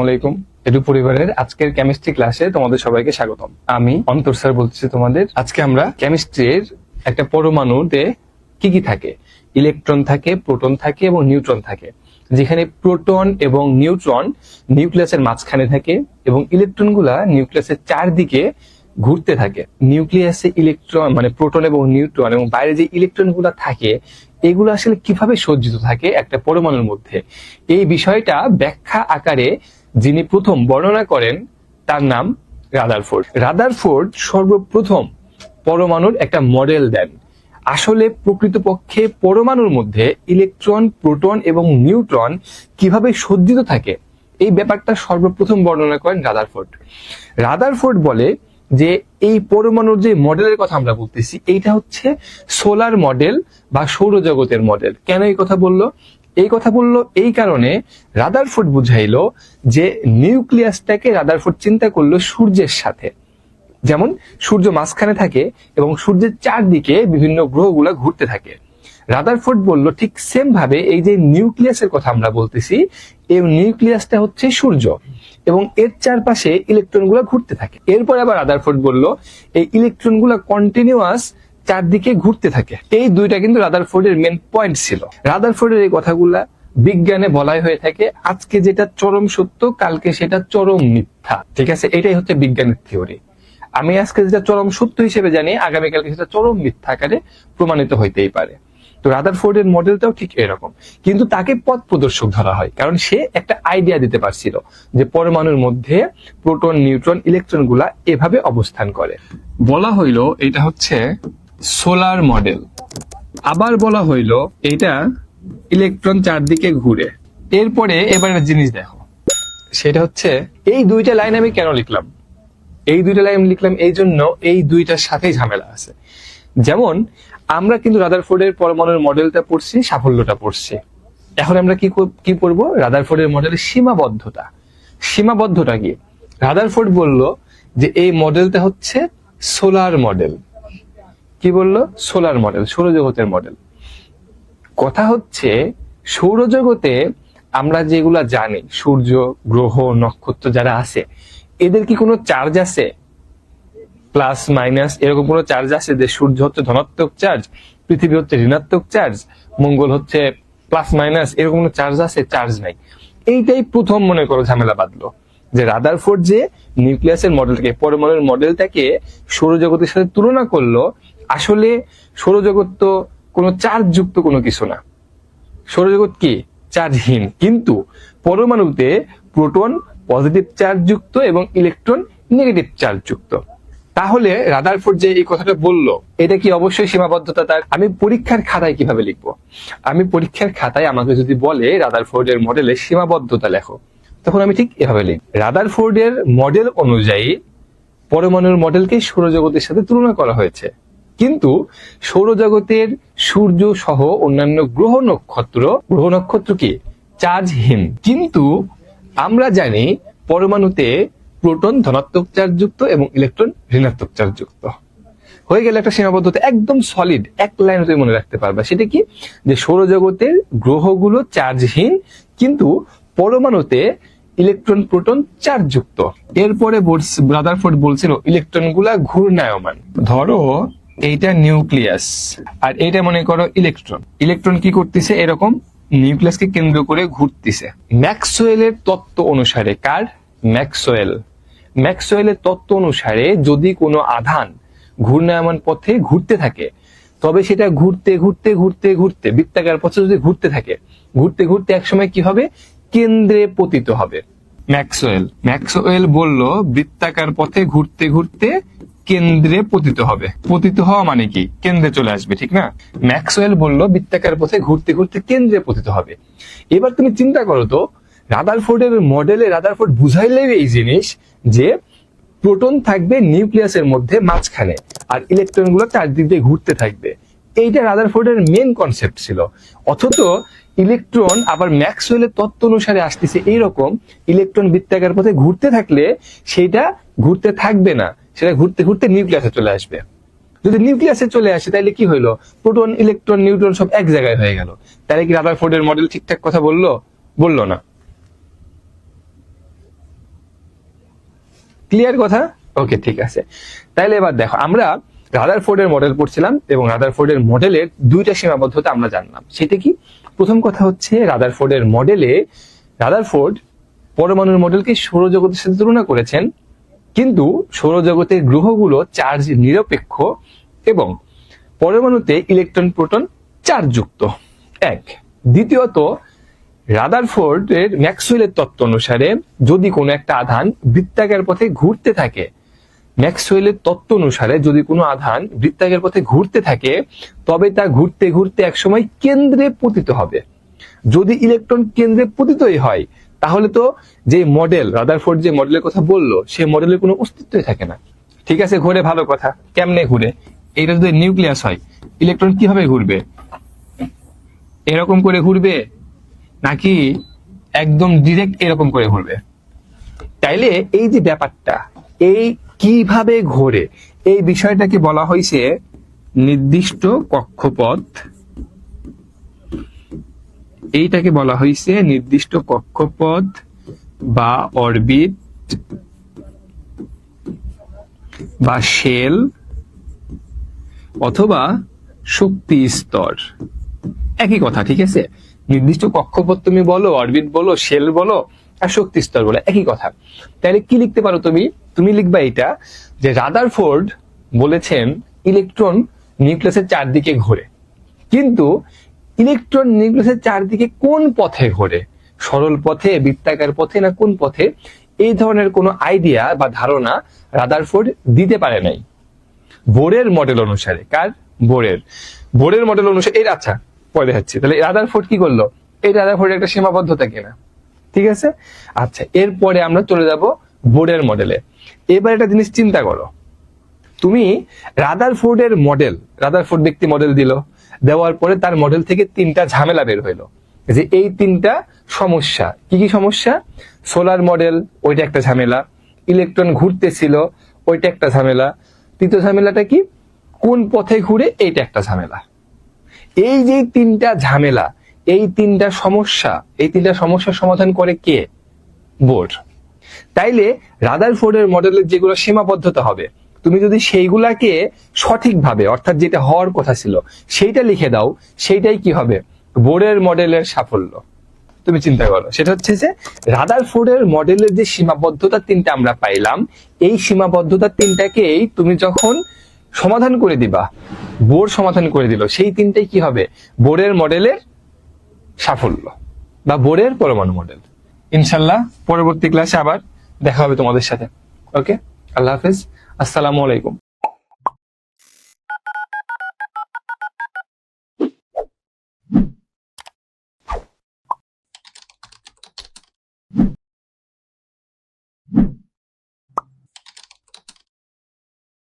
আলাইকুম। এডু পরিবারের আজকের কেমিস্ট্রি ক্লাসে তোমাদের সবাইকে স্বাগতম। আমি অন্তর স্যার বলতেছি তোমাদের। আজকে আমরা কেমিস্ট্রির একটা পরমাণুতে কি কি থাকে? ইলেকট্রন থাকে প্রোটন থাকে এবং নিউট্রন থাকে। যেখানে প্রোটন এবং নিউট্রন নিউক্লিয়াসের মাঝখানে থাকে এবং ইলেকট্রনগুলা নিউক্লিয়াসের চারদিকে ঘুরতে থাকে। নিউক্লিয়াসে ইলেকট্রন মানে প্রোটন এবং নিউট্রন এবং বাইরে যে ইলেকট্রনগুলো থাকে, এগুলো আসলে কীভাবে সজ্জিত থাকে একটা পরমাণুর মধ্যে? এই বিষয়টা ব্যাখ্যা আকারে যিনি প্রথম বর্ণনা করেন, তার নাম রাদারফোর্ড। রাদারফোর্ড সর্বপ্রথম পরমাণুর একটা মডেল দেন। আসলে প্রকৃতপক্ষে পরমাণুর মধ্যে ইলেকট্রন, প্রোটন এবং নিউট্রন কীভাবে সজ্জিত থাকে? এই ব্যাপারটা সর্বপ্রথম বর্ণনা করেন রাদারফোর্ড। রাদারফোর্ড বলে যে এই পরমাণুর যে মডেলের কথা আমরা বলতেছি, এইটা হচ্ছে সোলার মডেল বা সৌরজগতের মডেল। কেন এই কথা বলল? এই কথা বলল এই কারণে রাদার রাদারফোর্ড বুঝাইলো যে নিউক্লিয়াসটাকে রাদার রাদারফোর্ড চিন্তা করল সূর্যের সাথে। যেমন সূর্য মাঝখানে থাকে এবং সূর্যের চারদিকে বিভিন্ন গ্রহগুলো ঘুরতে থাকে। রাদার রাদারফোর্ড বলল ঠিক সেম ভাবে এই যে নিউক্লিয়াসের কথা আমরা বলতেছি, এই নিউক্লিয়াসটা হচ্ছে সূর্য। এবং এর চারপাশে ইলেকট্রনগুলো ঘুরতে থাকে। এরপর আবার রাদারফোর্ড বলল, এই ইলেকট্রনগুলো কন্টিনিউয়াস চারদিকে ঘুরতে থাকে। এই দুইটা কিন্তু রাদারফোর্ডের মেন পয়েন্ট ছিল। রাদারফোর্ডের এই কথাগুলা বিজ্ঞানে বলাই হয়ে থাকে, আজকে যেটা চরম সত্য, কালকে সেটা চরম মিথ্যা। ঠিক আছে? এটাই হচ্ছে বিজ্ঞানের থিওরি আমি আজকে যেটা চরম সত্য হিসেবে জানি, আগামীকালকে সেটা চরম মিথ্যা আকারে প্রমাণিত হইতেই পারে। তো রাদারফোর্ডের মডেলটাও ঠিক এরকম। কিন্তু তাকে পথ প্রদর্শক ধরা হয়, কারণ সে একটা আইডিয়া দিতে পারছিল যে পরমাণুর মধ্যে প্রোটন নিউট্রন ইলেকট্রনগুলা এভাবে অবস্থান করে। বলা হইল এটা হচ্ছে সোলার মডেল আবার বলা হইল এটা ইলেকট্রন চারদিকে ঘুরে। এরপরে এবার জিনিস দেখো। সেটা হচ্ছে, এই দুইটা লাইন আমি কেন লিখলাম? এই দুইটা লাইন লিখলাম এই জন্য এই দুইটার সাথেই ঝামেলা আছে। যেমন আমরা কিন্তু রাদারফোর্ডের পরমাণুর মডেলটা পড়ছি, সাফল্যটা পড়ছি। এখন আমরা কি কি পড়ব? রাদারফোর্ডের মডেলের সীমাবদ্ধতা। সীমাবদ্ধতা কি? রাদারফোর্ড বলল যে এই মডেলটা হচ্ছে সোলার মডেল কি বলল? সোলার মডেল সৌরজগতের মডেল কথা হচ্ছে, সৌরজগতে আমরা যেগুলা জানি, সূর্য, গ্রহ, নক্ষত্র যারা আছে, এদের কি কোনো চার্জ আছে? প্লাস মাইনাস এরকম কোনো চার্জ আছে যে সূর্য হচ্ছে ধনাত্মক চার্জ পৃথিবী হচ্ছে ঋণাত্মক চার্জ মঙ্গল হচ্ছে প্লাস মাইনাস এরকম কোনো চার্জ আছে চার্জ নাই। এইটাই প্রথম মনে করো ঝামেলা বাঁধলো। যে রাদার রাদারফোর্ড যে নিউক্লিয়াসের মডেলটাকে পরমাণুর মডেলটাকে সৌরজগতের সাথে তুলনা করল, আসলে সৌরজগৎ তো কোনো চার্জ যুক্ত কোনো কিছু না। সৌরজগৎ কি? চার্জহীন কিন্তু পরমাণুতে প্রোটন পজিটিভ চার্জ যুক্ত এবং ইলেকট্রন নেগেটিভ চার্জ যুক্ত। তাহলে রাদারফোর্ড যে এই কথাটা বলল, এটা কি অবশ্যই সীমাবদ্ধতা তার? আমি পরীক্ষার খাতায় কীভাবে লিখব? আমি পরীক্ষার খাতায় আমাকে যদি বলে রাদারফোর্ডের মডেলে সীমাবদ্ধতা লেখো, তখন আমি ঠিক এভাবে লিখ রাদারফোর্ডের মডেল অনুযায়ী পরমাণুর মডেলকে সৌরজগতের সাথে তুলনা করা হয়েছে। কিন্তু সৌরজগতের সূর্য সহ অন্যান্য গ্রহ নক্ষত্র গ্রহ নক্ষত্র কি? চার্জহীন। কিন্তু আমরা জানি পরমাণুতে প্রোটন ধনাত্মক চার্জযুক্ত এবং ইলেকট্রন ঋণাত্মক চার্জযুক্ত হয়ে গেলে একটা সীমাবদ্ধতা একদম সলিড এক লাইন তুমি মনে রাখতে পারবা। সেটা কি? যে সৌরজগতের গ্রহগুলো চার্জহীন, কিন্তু পরমাণুতে ইলেকট্রন প্রোটন চার্জযুক্ত এরপরে ব্রাদারফোর্ড বলছিল ইলেকট্রনগুলা ঘূর্ণায়মান। ধরো এইটা নিউক্লিয়াস, আর এটা মনে করো ইলেকট্রন। ইলেকট্রন কি করতেছে? এরকম নিউক্লিয়াসকে কেন্দ্র করে ঘুরতেছে। ম্যাক্সওয়েলের তত্ত্ব অনুসারে কার? ম্যাক্সওয়েল। ম্যাক্সওয়েলের তত্ত্ব অনুসারে যদি কোনো আধান ঘূর্ণায়মান পথে ঘুরতে থাকে, তবে সেটা ঘুরতে ঘুরতে ঘুরতে ঘুরতে, বৃত্তাকার পথে যদি ঘুরতে থাকে, ঘুরতে ঘুরতে একসময় কি হবে? কেন্দ্রে পতিত হবে। ম্যাক্সওয়েল ম্যাক্সওয়েল বলল, বৃত্তাকার পথে ঘুরতে ঘুরতে কেন্দ্রে পতিত হবে। পতিত হওয়া মানে কি? কেন্দ্রে চলে আসবে, ঠিক না? ম্যাক্সওয়েল বলল, বৃত্তাকার পথে ঘুরতে ঘুরতে কেন্দ্রে পতিত হবে। এবার তুমি চিন্তা করো তো রাদারফোর্ডের মডেলে রাদারফোর্ড বুঝাইলেই এই জিনিস যে প্রোটন থাকবে নিউক্লিয়াসের মধ্যে মাঝখানে আর ইলেকট্রনগুলো চারদিক দিয়ে ঘুরতে থাকবে। এইটা রাদারফোর্ডের মেন কনসেপ্ট ছিল। অথচ ইলেকট্রন আবার ম্যাক্সওয়েলের তত্ত্ব অনুসারে আসতেছে এইরকম ইলেকট্রন বৃত্তাকার পথে ঘুরতে থাকলে সেটা ঘুরতে থাকবে না, সেটা ঘুরতে ঘুরতে নিউক্লিয়াসে চলে আসবে। যদি নিউক্লিয়াসে চলে আসে, তাহলে কি হইল? প্রোটন ইলেকট্রন নিউট্রন সব এক জায়গায় হয়ে গেল। তাহলে কি রাদারফোর্ডের মডেল ঠিকঠাক কথা বলল? বলল না। ক্লিয়ার কথা? ওকে ঠিক আছে। তাইলে এবার দেখো, আমরা রাদারফোর্ডের মডেল পড়ছিলাম এবং রাদার রাদারফোর্ডের মডেলের দুইটা সীমাবদ্ধতা আমরা জানলাম। সেটা কি? প্রথম কথা হচ্ছে রাদার রাদারফোর্ডের মডেলে রাদারফোর্ড পরমাণুর মডেলকে সৌরজগতের সাথে তুলনা করেছেন, কিন্তু সৌরজগতের গ্রহগুলো চার্জ নিরপেক্ষ এবং পরমাণুতে ইলেকট্রন প্রোটন চার্জযুক্ত। এক। দ্বিতীয়ত রাদারফোর্ডের ম্যাক্সওয়েলের তত্ত্ব অনুসারে যদি কোনো একটা আধান বৃত্তাকার পথে ঘুরতে থাকে, ম্যাক্সওয়েলের তত্ত্ব অনুসারে যদি কোনো আধান বৃত্তাকার পথে ঘুরতে থাকে, তবে তা ঘুরতে ঘুরতে একসময় কেন্দ্রে পতিত হবে। যদি ইলেকট্রন কেন্দ্রে পতিতই হয়, তাহলে তো যে মডেল, রাদারফোর্ড যে মডেলের কথা বলল, সে মডেলের কোনো অস্তিত্বই থাকে না। ঠিক আছে, ঘুরে ভালো কথা, কেমনে ঘুরে? এইটা যদি নিউক্লিয়াস হয়, ইলেকট্রন কীভাবে ঘুরবে? এরকম করে ঘুরবে? নাকি একদম ডিরেক্ট এরকম করে ঘুরবে? তাইলে এই যে ব্যাপারটা, এই কীভাবে ঘোরে, এই বিষয়টাকে বলা হয়েছে নির্দিষ্ট কক্ষপথ। এইটাকে বলা হয়েছে নির্দিষ্ট কক্ষপথ বা অরবিট বা শেল অথবা শক্তি স্তর। একই কথা, ঠিক আছে? নির্দিষ্ট কক্ষপথ তুমি বলো অরবিট বলো শেল বলো, আর শক্তি স্তর বলো, একই কথা। তাহলে কি লিখতে পারো তুমি? তুমি লিখবা এটা যে রাদার ফোর্ড বলেছেন ইলেকট্রন নিউক্লিয়াসের চারদিকে ঘোরে। কিন্তু ইলেকট্রন নিউক্লিয়াসের চারদিকে কোন পথে ঘোরে? সরল পথে, বৃত্তাকার পথে না কোন পথে? এই ধরনের কোনো আইডিয়া বা ধারণা রাদারফোর্ড দিতে পারে নাই। বোরের মডেল অনুসারে। কার? বোরের। বোরের মডেল অনুসারে এই আচ্ছা পরে দেখাচ্ছি। তাহলে রাদার ফোর্ড কি করল? এই রাদারফোর্ড একটা সীমাবদ্ধতা কিনা। ঠিক আছে? আচ্ছা এরপরে আমরা চলে যাব বোর্ডের মডেলে এবার একটা জিনিস চিন্তা করো। তুমি রাদারফোর্ডের মডেল রাদার ফোর্ড ব্যক্তি মডেল দিল। দেওয়ার পরে তার মডেল থেকে তিনটা ঝামেলা বের হইল। যে এই তিনটা সমস্যা, কি কি সমস্যা? সোলার মডেল ওইটা একটা ঝামেলা। ইলেকট্রন ঘুরতেছিল, ওইটা একটা ঝামেলা। তৃতীয় ঝামেলাটা কি? কোন পথে ঘুরে এইটা একটা ঝামেলা। এই যে তিনটা ঝামেলা, এই তিনটা সমস্যা, এই তিনটা সমস্যার সমাধান করে কে? বোর্ড। তাইলে রাদার ফোর্ডের মডেলের যেগুলো সীমাবদ্ধতা হবে, তুমি যদি সেইগুলাকে সঠিকভাবে, অর্থাৎ যেটা হওয়ার কথা ছিল, সেইটা লিখে দাও, সেইটাই কি হবে? বোর্ডের মডেলের সাফল্য। তুমি চিন্তা করো, সেটা হচ্ছে যে রাদার ফোর্ডের মডেলের যে সীমাবদ্ধতা তিনটা আমরা পাইলাম, এই সীমাবদ্ধতা তিনটাকেই তুমি যখন সমাধান করে দিবা। বোর সমাধান করে দিল। সেই তিনটাই কি হবে? বোরের মডেলের সাফল্য বা বোরের পরমাণু মডেল। ইনশাল্লাহ পরবর্তী ক্লাসে আবার দেখা হবে তোমাদের সাথে। ওকে আল্লাহ হাফিজ। আসসালামু আলাইকুম।